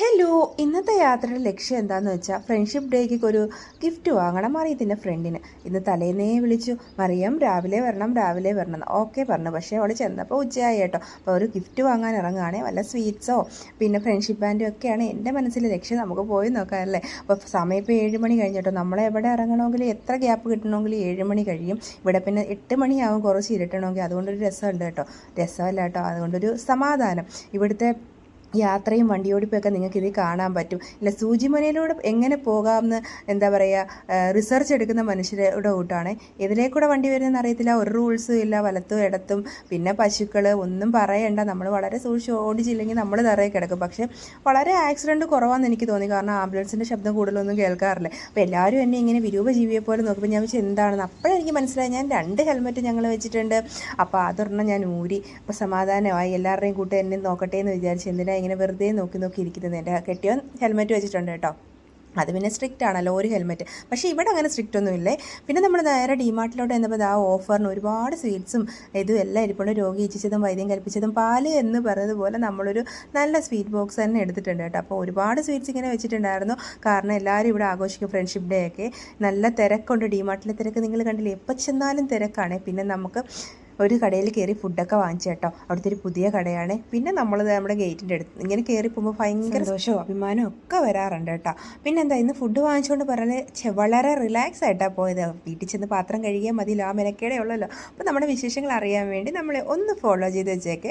Hello ഇന്നത്തെ യാത്രയുടെ ലക്ഷ്യം എന്താണെന്ന് വെച്ചാൽ ഫ്രണ്ട്ഷിപ്പ് ഡേക്ക് ഒരു ഗിഫ്റ്റ് വാങ്ങണം മറിയത്തിന്റെ ഫ്രണ്ടിന് ഇന്ന് തലേന്നേ വിളിച്ചു മറിയം രാവിലെ വരണം രാവിലെ വരണം. ഓക്കെ പറഞ്ഞു. പക്ഷേ അവൾ ചെന്നപ്പോൾ ഉച്ചയായി കേട്ടോ. അപ്പോൾ ഒരു ഗിഫ്റ്റ് വാങ്ങാൻ ഇറങ്ങുകയാണെങ്കിൽ വല്ല സ്വീറ്റ്സോ പിന്നെ ഫ്രണ്ട്ഷിപ്പ് ബാൻഡും ഒക്കെയാണ് എന്റെ മനസ്സിലെ ലക്ഷ്യം നമുക്ക് പോയി നോക്കാം അല്ലേ? അപ്പോൾ സമയം ഇപ്പോൾ ഏഴ് മണി കഴിഞ്ഞിട്ടോ നമ്മളെ എവിടെ ഇറങ്ങണമെങ്കിൽ എത്ര ഗ്യാപ്പ് കിട്ടണമെങ്കിൽ ഏഴ് മണി കഴിയും. ഇവിടെ പിന്നെ എട്ട് മണിയാവും കുറച്ച് ഇരുട്ടണമെങ്കിൽ. അതുകൊണ്ടൊരു രസമുണ്ട് കേട്ടോ. രസമല്ല കേട്ടോ. അതുകൊണ്ടൊരു സമാധാനം. ഇവിടുത്തെ യാത്രയും വണ്ടിയോടിപ്പൊക്കെ നിങ്ങൾക്ക് ഇത് കാണാൻ പറ്റും. ഇല്ല സൂചിമലയിലൂടെ എങ്ങനെ പോകാമെന്ന് എന്താ പറയുക റിസർച്ച് എടുക്കുന്ന മനുഷ്യരുടെ കൂട്ടാണ്. ഇതിലേക്കൂടെ വണ്ടി വരുന്നതെന്ന് അറിയത്തില്ല ഒരു റൂൾസും ഇല്ല വലത്തും ഇടത്തും. പിന്നെ പശുക്കൾ ഒന്നും പറയണ്ട. നമ്മൾ വളരെ സൂക്ഷിച്ച് ഓടിച്ചില്ലെങ്കിൽ നമ്മൾ തറയിൽ കിടക്കും. പക്ഷേ വളരെ ആക്സിഡന്റ് കുറവാണെന്ന് എനിക്ക് തോന്നി. കാരണം ആംബുലൻസിന്റെ ശബ്ദം കൂടുതലൊന്നും കേൾക്കാറില്ല. അപ്പോൾ എല്ലാവരും എന്നെ ഇങ്ങനെ വിരൂപ ജീവിയെ പോലെ നോക്കുമ്പോൾ ഞാൻ വെച്ചാൽ എന്താണെന്ന്? അപ്പോഴെനിക്ക് മനസ്സിലായി ഞാൻ രണ്ട് ഹെൽമെറ്റ് ഞങ്ങൾ വെച്ചിട്ടുണ്ട്. അപ്പോൾ അതൊരെണ്ണം ഞാൻ ഊരി അപ്പോൾ സമാധാനമായി. എല്ലാവരുടെയും കൂട്ടി എന്നെ നോക്കട്ടെ എന്ന് വിചാരിച്ച് എന്തിനാ ഇങ്ങനെ വെറുതെ നോക്കി നോക്കി ഇരിക്കുന്നത്. എന്റെ കെട്ടിയോൻ ഹെൽമെറ്റ് വെച്ചിട്ടുണ്ട് കേട്ടോ. അത് പിന്നെ സ്ട്രിക്റ്റ് ആണല്ലോ ഒരു ഹെൽമെറ്റ്. പക്ഷേ ഇവിടെ അങ്ങനെ സ്ട്രിക്റ്റ് ഒന്നും ഇല്ലേ? പിന്നെ നമ്മൾ നേരെ ഡിമാർട്ടിലോട്ട് എന്നപ്പോൾ ആ ഓഫറിന് ഒരുപാട് സ്വീറ്റ്സും ഇതും എല്ലാം ഇരിപ്പുണ്ട്. രോഗി ഇച്ഛിച്ചതും വൈദ്യം കൽപ്പിച്ചതും പാൽ എന്ന് പറഞ്ഞതുപോലെ നമ്മളൊരു നല്ല സ്വീറ്റ് ബോക്സ് തന്നെ എടുത്തിട്ടുണ്ട് കേട്ടോ. അപ്പോൾ ഒരുപാട് സ്വീറ്റ്സ് ഇങ്ങനെ വെച്ചിട്ടുണ്ടായിരുന്നു. കാരണം എല്ലാവരും ഇവിടെ ആഘോഷിക്കും ഫ്രണ്ട്ഷിപ്പ് ഡേ ഒക്കെ. നല്ല തിരക്കുണ്ട്. ഡിമാർട്ടിലെ തിരക്ക് നിങ്ങൾ കണ്ടില്ലേ? എപ്പോൾ ചെന്നാലും തിരക്കാണ്. പിന്നെ നമുക്ക് ഒരു കടയിൽ കയറി ഫുഡൊക്കെ വാങ്ങിച്ചു കേട്ടോ. അവിടുത്തെ ഒരു പുതിയ കടയാണ്. പിന്നെ നമ്മൾ നമ്മുടെ ഗേറ്റിന്റെ അടുത്ത് ഇങ്ങനെ കയറി പോകുമ്പോൾ ഭയങ്കര സന്തോഷവും അഭിമാനവും ഒക്കെ വരാറുണ്ട് കേട്ടോ. പിന്നെ എന്താ ഇന്ന് ഫുഡ് വാങ്ങിച്ചുകൊണ്ട് പറഞ്ഞാൽ വളരെ റിലാക്സ് ആയിട്ടാണ് പോയത്. വീട്ടിൽ ചെന്ന് പാത്രം കഴുകിയാൽ മതി ആ മെനക്കേടെ ഉള്ളല്ലോ. അപ്പോൾ നമ്മുടെ വിശേഷങ്ങൾ അറിയാൻ വേണ്ടി നമ്മളെ ഒന്ന് ഫോളോ ചെയ്ത് വെച്ചേക്ക്.